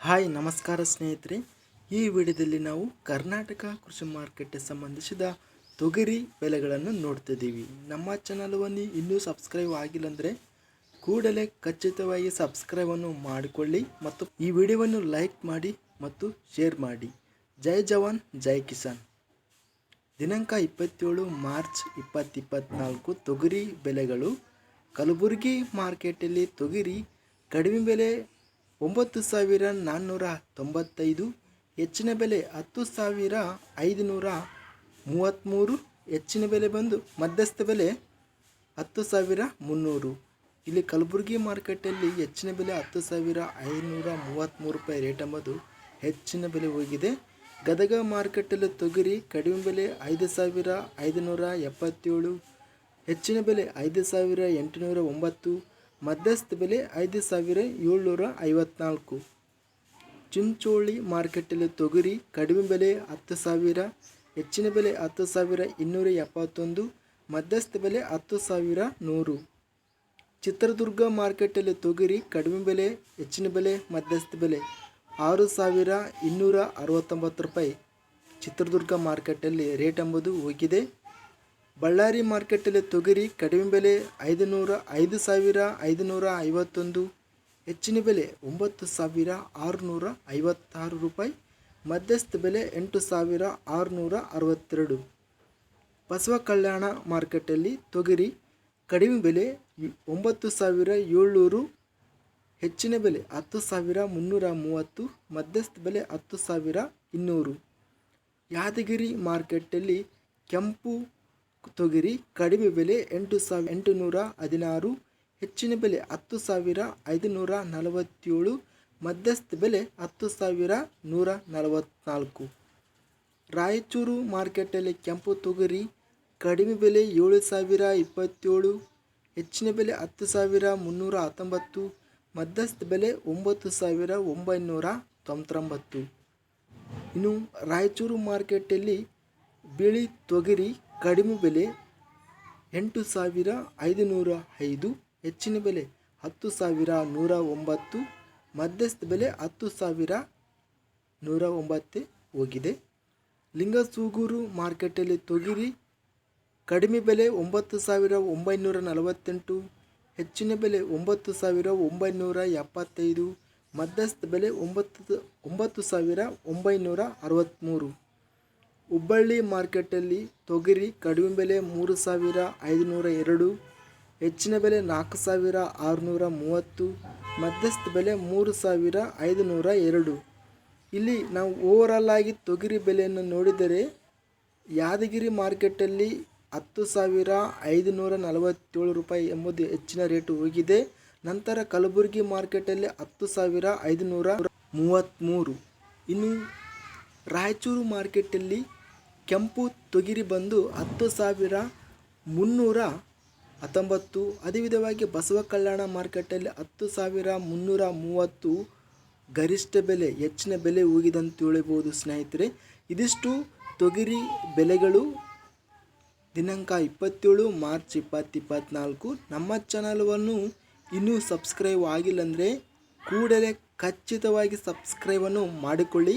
Hi, ನಮಸ್ಕಾರ ಸ್ನೇಹಿತರೆ. ಈ ವಿಡಿಯೋದಲ್ಲಿ ನಾವು ಕರ್ನಾಟಕ ಕೃಷಿ ಮಾರ್ಕೆಟ್ಗೆ ಸಂಬಂಧಿಸಿದ ತೊಗರಿ ಬೆಲೆಗಳನ್ನು ನೋಡ್ತಿದ್ದೀವಿ ನಮ್ಮ ಚಾನಲವನ್ನು ಇನ್ನೂ ಸಬ್ಸ್ಕ್ರೈಬ್ ಆಗಿಲ್ಲ ಅಂದರೆ ಕೂಡಲೇ ಖಚಿತವಾಗಿ ಸಬ್ಸ್ಕ್ರೈಬನ್ನು ಮಾಡಿಕೊಳ್ಳಿ ಮತ್ತು ಈ ವಿಡಿಯೋವನ್ನು ಲೈಕ್ ಮಾಡಿ ಮತ್ತು ಶೇರ್ ಮಾಡಿ. ಜೈ ಜವಾನ್, ಜೈ ಕಿಸಾನ್. ದಿನಾಂಕ ಇಪ್ಪತ್ತೇಳು ಮಾರ್ಚ್ ಇಪ್ಪತ್ತಿಪ್ಪತ್ನಾಲ್ಕು ತೊಗರಿ ಬೆಲೆಗಳು ಕಲಬುರಗಿ ಮಾರ್ಕೆಟಲ್ಲಿ ತೊಗರಿ ಕಡಿಮೆ ಬೆಲೆ ಒಂಬತ್ತು ಸಾವಿರ ನಾನ್ನೂರ ತೊಂಬತ್ತೈದು, ಹೆಚ್ಚಿನ ಬೆಲೆ ಹತ್ತು ಸಾವಿರ ಐದುನೂರ ಮೂವತ್ತ್ಮೂರು ಹೆಚ್ಚಿನ ಬೆಲೆ ಬಂದು ಮಧ್ಯಸ್ಥ ಬೆಲೆ ಹತ್ತು ಸಾವಿರ ಮುನ್ನೂರು. ಇಲ್ಲಿ ಕಲಬುರಗಿ ಮಾರ್ಕೆಟಲ್ಲಿ ಹೆಚ್ಚಿನ ಬೆಲೆ ಹತ್ತು ಸಾವಿರ ಐನೂರ ಮೂವತ್ತ್ಮೂರು ರೂಪಾಯಿ ರೇಟ್ ಎಂಬುದು ಹೆಚ್ಚಿನ ಬೆಲೆ ಹೋಗಿದೆ. ಗದಗ ಮಾರ್ಕೆಟಲ್ಲಿ ತೊಗರಿ ಕಡಿಮೆ ಬೆಲೆ ಐದು ಸಾವಿರ ಐದುನೂರ ಎಪ್ಪತ್ತೇಳು, ಹೆಚ್ಚಿನ ಬೆಲೆ ಐದು ಸಾವಿರ ಎಂಟುನೂರ ಒಂಬತ್ತು ಮಧ್ಯಸ್ಥ ಬೆಲೆ ಐದು ಸಾವಿರ ಏಳ್ನೂರ ಐವತ್ನಾಲ್ಕು. ಚಿಂಚೋಳಿ ಮಾರ್ಕೆಟಲ್ಲಿ ತೊಗರಿ ಕಡಿಮೆ ಬೆಲೆ ಹತ್ತು ಸಾವಿರ, ಹೆಚ್ಚಿನ ಬೆಲೆ ಹತ್ತು ಸಾವಿರ ಇನ್ನೂರ ಎಪ್ಪತ್ತೊಂದು, ಮಧ್ಯಸ್ಥ ಬೆಲೆ ಹತ್ತು ಸಾವಿರ ನೂರು. ಚಿತ್ರದುರ್ಗ ಮಾರ್ಕೆಟಲ್ಲಿ ತೊಗರಿ ಕಡಿಮೆ ಬೆಲೆ, ಹೆಚ್ಚಿನ ಬೆಲೆ, ಮಧ್ಯಸ್ಥ ಬೆಲೆ ಆರು ಸಾವಿರ ಇನ್ನೂರ ಅರವತ್ತೊಂಬತ್ತು ರೂಪಾಯಿ. ಚಿತ್ರದುರ್ಗ ಮಾರ್ಕೆಟಲ್ಲಿ ರೇಟ್ ಎಂಬುದು ಹೋಗಿದೆ. ಬಳ್ಳಾರಿ ಮಾರ್ಕೆಟಲ್ಲಿ ತೊಗರಿ ಕಡಿಮೆ ಬೆಲೆ ಐದು ನೂರ ಐದು ಸಾವಿರ ಐದುನೂರ ಐವತ್ತೊಂದು, ಹೆಚ್ಚಿನ ಬೆಲೆ ಒಂಬತ್ತು ಸಾವಿರ ಆರುನೂರ ಐವತ್ತಾರು ರೂಪಾಯಿ, ಮಧ್ಯಸ್ಥ ಬೆಲೆ ಎಂಟು ಸಾವಿರ ಆರುನೂರ ಅರವತ್ತೆರಡು. ಬಸವ ಕಲ್ಯಾಣ ಮಾರ್ಕೆಟಲ್ಲಿ ತೊಗರಿ ಕಡಿಮೆ ಬೆಲೆ ಒಂಬತ್ತು ಸಾವಿರ ಏಳ್ನೂರು, ಹೆಚ್ಚಿನ ಬೆಲೆ ಹತ್ತು ಸಾವಿರ ಮುನ್ನೂರ ಮೂವತ್ತು, ಮಧ್ಯಸ್ಥ ಬೆಲೆ ಹತ್ತು ಸಾವಿರ ಇನ್ನೂರು. ಯಾದಗಿರಿ ಮಾರ್ಕೆಟಲ್ಲಿ ಕೆಂಪು ತೊಗರಿ ಕಡಿಮೆ ಬೆಲೆ ಎಂಟು ಸಾವಿರ ಎಂಟುನೂರ ಹದಿನಾರು, ಹೆಚ್ಚಿನ ಬೆಲೆ ಹತ್ತು ಸಾವಿರ ಐದುನೂರ ನಲವತ್ತೇಳು, ಮಧ್ಯಸ್ಥ ಬೆಲೆ ಹತ್ತು ಸಾವಿರ ನೂರ ನಲವತ್ತ್ನಾಲ್ಕು ರಾಯಚೂರು ಮಾರ್ಕೆಟಲ್ಲಿ ಕೆಂಪು ತೊಗರಿ ಕಡಿಮೆ ಬೆಲೆ ಏಳು ಸಾವಿರ ಇಪ್ಪತ್ತೇಳು, ಹೆಚ್ಚಿನ ಬೆಲೆ ಹತ್ತು ಸಾವಿರ ಮುನ್ನೂರ ಹತ್ತೊಂಬತ್ತು, ಮಧ್ಯಸ್ಥ ಬೆಲೆ ಒಂಬತ್ತು ಸಾವಿರ ಒಂಬೈನೂರ ತೊಂಬತ್ತೊಂಬತ್ತು. ಇನ್ನು ರಾಯಚೂರು ಮಾರ್ಕೆಟಲ್ಲಿ ಬಿಳಿ ತೊಗರಿ ಕಡಿಮೆ ಬೆಲೆ, ಎಂಟು ಸಾವಿರ ಐದುನೂರ ಐದು, ಹೆಚ್ಚಿನ ಬೆಲೆ, ಹತ್ತು ಸಾವಿರ ನೂರ ಒಂಬತ್ತು, ಮಧ್ಯಸ್ಥ ಬೆಲೆ ಹತ್ತು ಸಾವಿರ ನೂರ ಒಂಬತ್ತು ಹೋಗಿದೆ. ಲಿಂಗಸೂಗೂರು ಮಾರ್ಕೆಟಲ್ಲಿ ತೊಗಿರಿ, ಕಡಿಮೆ ಬೆಲೆ ಒಂಬತ್ತು ಸಾವಿರ ಒಂಬೈನೂರ ನಲವತ್ತೆಂಟು, ಹೆಚ್ಚಿನ ಬೆಲೆ ಒಂಬತ್ತು ಸಾವಿರ ಒಂಬೈನೂರ ಎಪ್ಪತ್ತೈದು, ಮಧ್ಯಸ್ಥ ಬೆಲೆ ಒಂಬತ್ತು ಒಂಬತ್ತು ಸಾವಿರ ಒಂಬೈನೂರ ಅರವತ್ತ್ಮೂರು. ಹುಬ್ಬಳ್ಳಿ ಮಾರ್ಕೆಟಲ್ಲಿ ತೊಗರಿ ಕಡಿಮೆ ಬೆಲೆ ಮೂರು ಸಾವಿರ ಐದುನೂರ ಎರಡು, ಹೆಚ್ಚಿನ ಬೆಲೆ ನಾಲ್ಕು ಸಾವಿರ ಆರುನೂರ ಮೂವತ್ತು, ಮಧ್ಯಸ್ಥ ಬೆಲೆ ಮೂರು ಸಾವಿರ ಐದುನೂರ ಎರಡು. ಇಲ್ಲಿ ನಾವು ಓವರಾಲ್ ಆಗಿ ತೊಗರಿ ಬೆಲೆಯನ್ನು ನೋಡಿದರೆ ಯಾದಗಿರಿ ಮಾರ್ಕೆಟಲ್ಲಿ ಹತ್ತು ಸಾವಿರ ಐದುನೂರ ನಲವತ್ತೇಳು ರೂಪಾಯಿ ಎಂಬುದು ಹೆಚ್ಚಿನ ರೇಟು ಹೋಗಿದೆ. ನಂತರ ಕಲಬುರಗಿ ಮಾರ್ಕೆಟಲ್ಲಿ ಹತ್ತು ಸಾವಿರ ಐದುನೂರ ಮೂವತ್ತ್ಮೂರು. ಇನ್ನು ರಾಯಚೂರು ಮಾರ್ಕೆಟಲ್ಲಿ ಕೆಂಪು ತೊಗಿರಿ ಬಂದು ಹತ್ತು ಸಾವಿರ ಮುನ್ನೂರ ಹತ್ತೊಂಬತ್ತು. ಅದೇ ವಿಧವಾಗಿ ಬಸವ ಕಲ್ಯಾಣ ಮಾರ್ಕೆಟಲ್ಲಿ ಹತ್ತು ಸಾವಿರ ಮುನ್ನೂರ ಮೂವತ್ತು ಗರಿಷ್ಠ ಬೆಲೆ, ಹೆಚ್ಚಿನ ಬೆಲೆ ಹೋಗಿದಂತ ಹೇಳಬಹುದು ಸ್ನೇಹಿತರೆ. ಇದಿಷ್ಟು ತೊಗರಿ ಬೆಲೆಗಳು. ದಿನಾಂಕ ಇಪ್ಪತ್ತೇಳು, ಮಾರ್ಚ್ ಇಪ್ಪತ್ತಿಪ್ಪತ್ನಾಲ್ಕು ನಮ್ಮ ಚಾನಲನ್ನು ಇನ್ನೂ ಸಬ್ಸ್ಕ್ರೈಬ್ ಆಗಿಲ್ಲಂದರೆ ಕೂಡಲೇ ಖಚಿತವಾಗಿ ಸಬ್ಸ್ಕ್ರೈಬನ್ನು ಮಾಡಿಕೊಳ್ಳಿ.